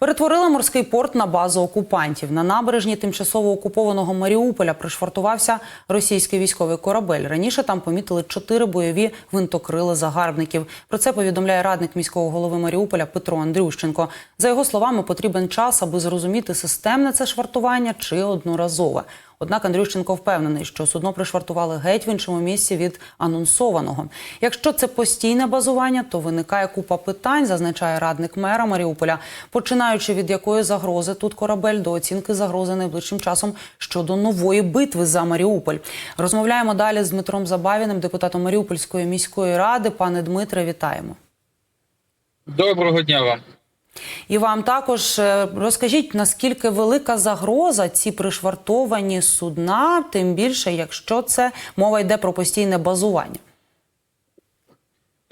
Перетворили морський порт на базу окупантів. На набережні тимчасово окупованого Маріуполя пришвартувався російський військовий корабель. Раніше там помітили чотири бойові гвинтокрили загарбників. Про це повідомляє радник міського голови Маріуполя Петро Андрющенко. За його словами, потрібен час, аби зрозуміти системне це швартування чи одноразове. Однак Андрющенко впевнений, що судно пришвартували геть в іншому місці від анонсованого. Якщо це постійне базування, то виникає купа питань, зазначає радник мера Маріуполя, починаючи від якої загрози тут корабель до оцінки загрози найближчим часом щодо нової битви за Маріуполь. Розмовляємо далі з Дмитром Забавіним, депутатом Маріупольської міської ради. Пане Дмитре, вітаємо. Доброго дня вам. І вам також е, розкажіть, наскільки велика загроза ці пришвартовані судна, тим більше, якщо це мова йде про постійне базування.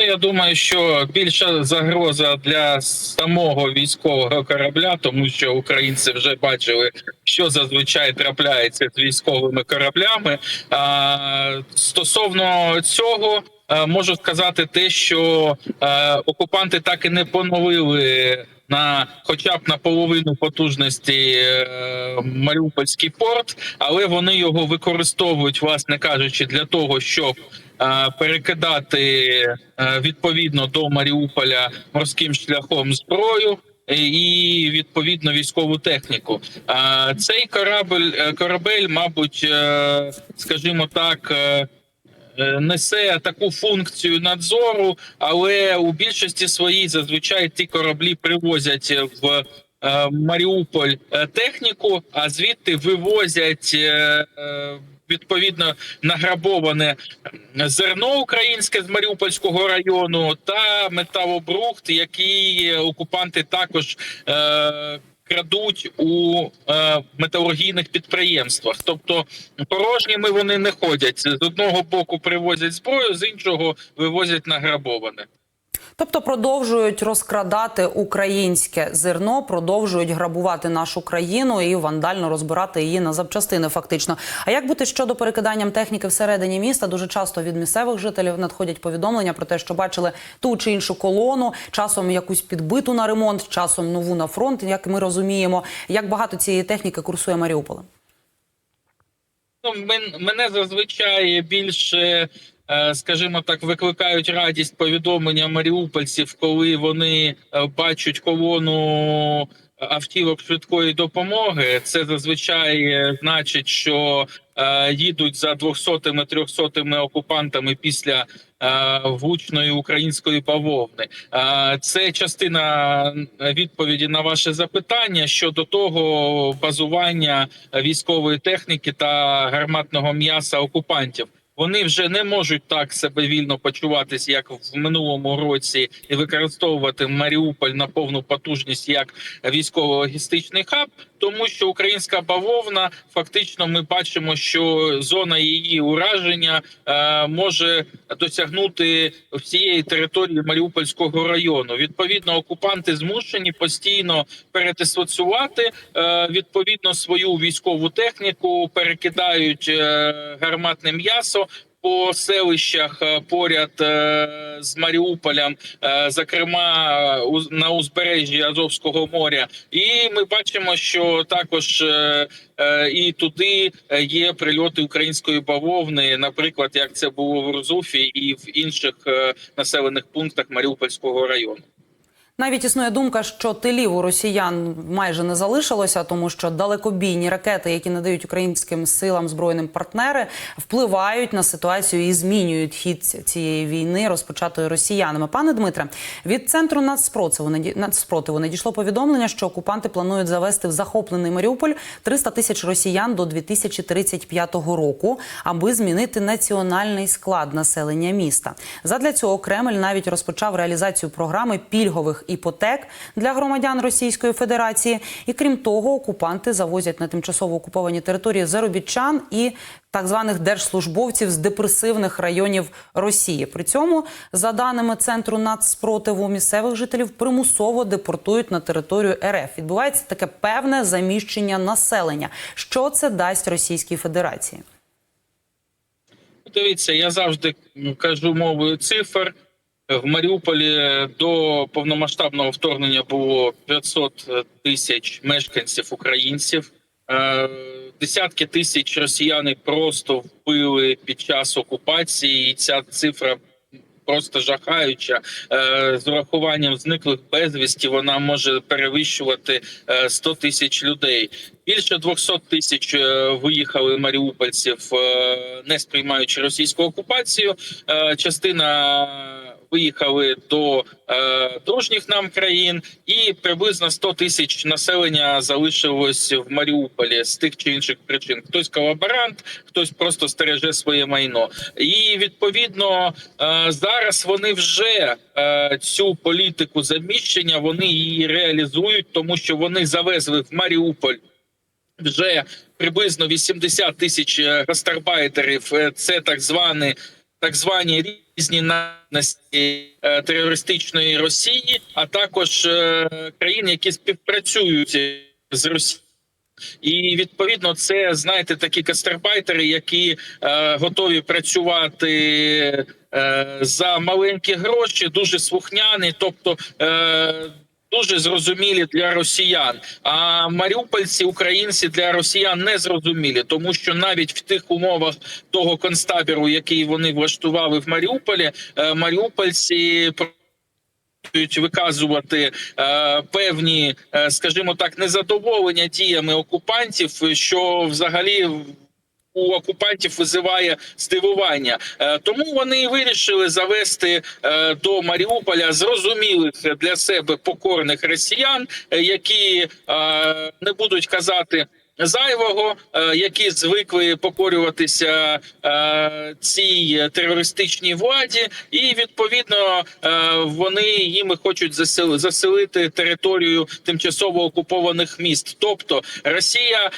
Я думаю, що більша загроза для самого військового корабля, тому що українці вже бачили, що зазвичай трапляється з військовими кораблями. А, стосовно цього. Е, Можу сказати те, що е, окупанти так і не поновили на хоча б на половину потужності е, Маріупольський порт, але вони його використовують, власне кажучи, для того, щоб перекидати відповідно до Маріуполя морським шляхом зброю. І відповідно військову техніку. Цей корабель корабель, мабуть, скажімо так, несе таку функцію надзору, але у більшості своїй зазвичай ті кораблі привозять в е, Маріуполь е, техніку, а звідти вивозять. е, е, Відповідно награбоване зерно українське з Маріупольського району та металобрухт, який окупанти також е, крадуть у е, металургійних підприємствах. Тобто порожніми вони не ходять. З одного боку привозять зброю, з іншого вивозять награбоване. Тобто продовжують розкрадати українське зерно, продовжують грабувати нашу країну і вандально розбирати її на запчастини. Фактично. А як бути щодо перекиданням техніки всередині міста? Дуже часто від місцевих жителів надходять повідомлення про те, що бачили ту чи іншу колону, часом якусь підбиту на ремонт, часом нову на фронт. Як ми розуміємо, як багато цієї техніки курсує Маріуполем? Ну, мен- мене зазвичай більше, скажімо так, викликають радість повідомлення маріупольців, коли вони е, бачать колону автівок швидкої допомоги. Це зазвичай е, значить, що е, їдуть за 200-ми, 300-ми окупантами після е, влучної української бавовни. Е, Це частина відповіді на ваше запитання щодо того базування військової техніки та гарматного м'яса окупантів. Вони вже не можуть так себе вільно почуватися, як в минулому році, і використовувати Маріуполь на повну потужність як військово-логістичний хаб, тому що українська бавовна фактично ми бачимо, що зона її ураження е, може досягнути всієї території Маріупольського району. Відповідно, окупанти змушені постійно передислоцювати е, відповідно свою військову техніку, перекидають е, гарматне м'ясо. По селищах е, поряд е, з Маріуполем, е, зокрема на узбережжі Азовського моря, і ми бачимо, що також і туди є прильоти української бавовни, наприклад, як це було в Розуфі і в інших населених пунктах Маріупольського району. Навіть існує думка, що тилів у росіян майже не залишилося, тому що далекобійні ракети, які надають українським силам збройним партнери, впливають на ситуацію і змінюють хід цієї війни, розпочатої росіянами. Пане Дмитре, від центру нацспротиву надійшло повідомлення, що окупанти планують завести в захоплений Маріуполь 300 тисяч росіян до 2035 року, аби змінити національний склад населення міста. Задля цього Кремль навіть розпочав реалізацію програми пільгових іпотек для громадян Російської Федерації. І крім того, окупанти завозять на тимчасово окуповані території заробітчан і так званих держслужбовців з депресивних районів Росії. При цьому, за даними центру нацспротиву, місцевих жителів примусово депортують на територію РФ. Відбувається таке певне заміщення населення. Що це дасть Російській Федерації? Дивіться, я завжди кажу мовою цифр. В Маріуполі до повномасштабного вторгнення було 500 тисяч мешканців українців. Е, Десятки тисяч росіяни просто вбили під час окупації. І ця цифра просто жахаюча. Е, З урахуванням зниклих безвісті вона може перевищувати е, 100 тисяч людей. Більше 200 тисяч е, виїхали маріупольців, е, не сприймаючи російську окупацію. Е, Частина виїхали до е, дружніх нам країн, і приблизно 100 тисяч населення залишилось в Маріуполі з тих чи інших причин. Хтось колаборант, хтось просто стереже своє майно. І відповідно е, зараз вони вже е, цю політику заміщення вони її реалізують, тому що вони завезли в Маріуполь вже приблизно 80 тисяч е, гастарбайтерів. Е, Це так звані так звані різні нацності е, терористичної Росії, а також е, країн, які співпрацюють з Росією. І відповідно, це знаєте такі гастарбайтери, які е, готові працювати е, за маленькі гроші, дуже слухняні, тобто. Е, Дуже зрозумілі для росіян, а маріупольці, українці для росіян не зрозумілі, тому що навіть в тих умовах того концтабіру, який вони влаштували в Маріуполі, е, маріупольці виказувати е, певні, е, скажімо так, незадоволення діями окупантів, що взагалі. У окупантів визиває здивування, Е, тому вони і вирішили завести е, до Маріуполя зрозумілих для себе покорних росіян, е, які не будуть казати зайвого, які звикли покорюватися цій терористичній владі, і відповідно вони їм хочуть заселити територію тимчасово окупованих міст. Тобто Росія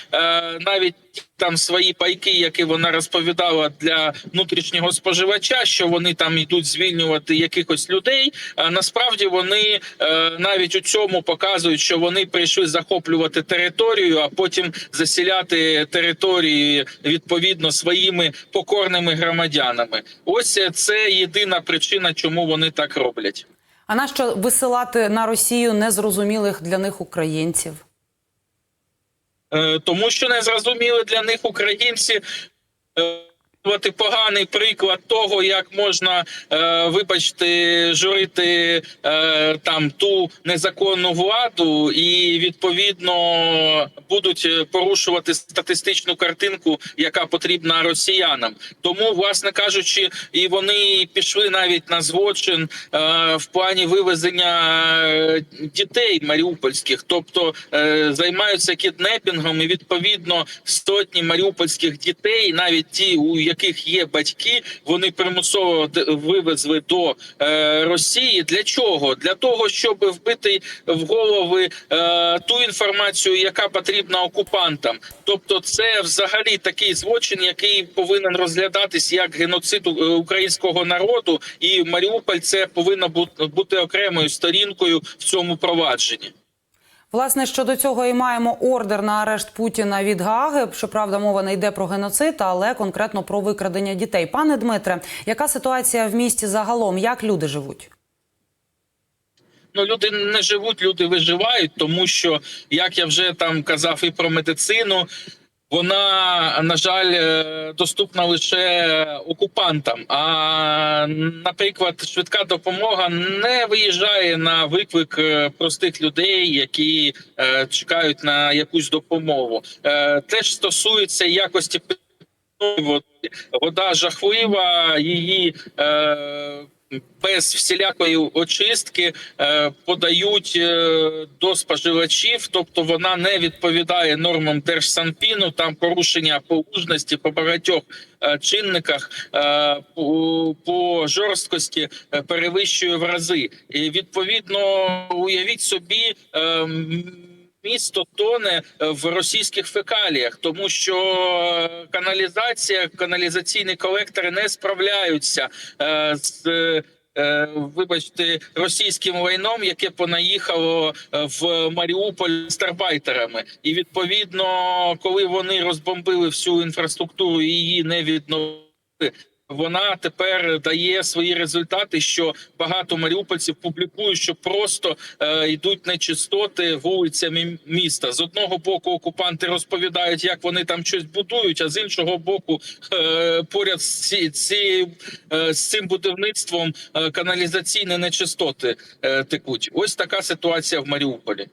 навіть там свої пайки, які вона розповідала для внутрішнього споживача, що вони там йдуть звільнювати якихось людей. А насправді вони е, навіть у цьому показують, що вони прийшли захоплювати територію, а потім засіляти території відповідно своїми покорними громадянами. Ось це єдина причина, чому вони так роблять. А нащо висилати на Росію незрозумілих для них українців? Е, тому що не зрозуміли для них українці. От поганий приклад того, як можна, е, вибачте, журити е, там ту незаконну владу, і відповідно будуть е, порушувати статистичну картинку, яка потрібна росіянам. Тому, власне кажучи, і вони пішли навіть на злочин е, в плані вивезення е, дітей маріупольських, тобто е, займаються кіднепінгом, і відповідно сотні маріупольських дітей, навіть ті, у яких є батьки, вони примусово вивезли до е, Росії. Для чого? Для того, щоб вбити в голови е, ту інформацію, яка потрібна окупантам. Тобто, це взагалі такий злочин, який повинен розглядатись як геноцид українського народу, і Маріуполь це повинна бу- бути окремою сторінкою в цьому провадженні. Власне, щодо цього і маємо ордер на арешт Путіна від Гааги. Щоправда, мова не йде про геноцид, але конкретно про викрадення дітей. Пане Дмитре, яка ситуація в місті загалом? Як люди живуть? Ну, люди не живуть, люди виживають, тому що, як я вже там казав, і про медицину. Вона на жаль е, доступна лише окупантам. А наприклад, швидка допомога не виїжджає на виклик е, простих людей, які е, чекають на якусь допомогу. Теж стосується якості води. Вода жахлива, її без всілякої очистки е, подають е, до споживачів, тобто вона не відповідає нормам Держсанпіну. Там порушення по лужності по багатьох е, чинниках по, жорсткості перевищує в рази. І відповідно уявіть собі. Місто тоне е, в російських фекаліях, тому що е, каналізація, каналізаційні колектори не справляються е, з. Вибачте, російським лайном, яке понаїхало в Маріуполь старбайтерами, і відповідно, коли вони розбомбили всю інфраструктуру і її не відновили, вона тепер дає свої результати. Що багато маріупольців публікують, що просто е, йдуть нечистоти вулицями міста. З одного боку, окупанти розповідають, як вони там щось будують, а з іншого боку, е, поряд з, ці, цією, е, з цим будівництвом е, каналізаційні нечистоти е, текуть. Ось така ситуація в Маріуполі.